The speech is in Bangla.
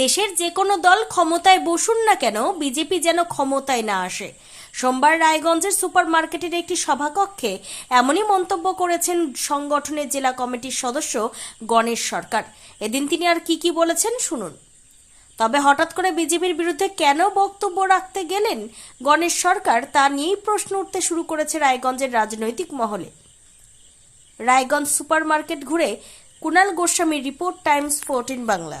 দেশের যে কোনো দল ক্ষমতায় বসুন না কেন, বিজেপি যেন ক্ষমতায় না আসে। সোমবার রায়গঞ্জের সুপার মার্কেটের একটি সভাকক্ষে এমনই মন্তব্য করেছেন সংগঠনের জেলা কমিটির সদস্য গণেশ সরকার। এদিন তিনি আর কি কি বলেছেন শুনুন। তবে হঠাৎ করে বিজেপির বিরুদ্ধে কেন বক্তব্য রাখতে গেলেন গণেশ সরকার, তা নিয়েই প্রশ্ন উঠতে শুরু করেছে রায়গঞ্জের রাজনৈতিক মহলে। রায়গঞ্জ সুপার মার্কেট ঘুরে কুনাল গোস্বামীর রিপোর্ট টাইমস ফোরটিন বাংলা।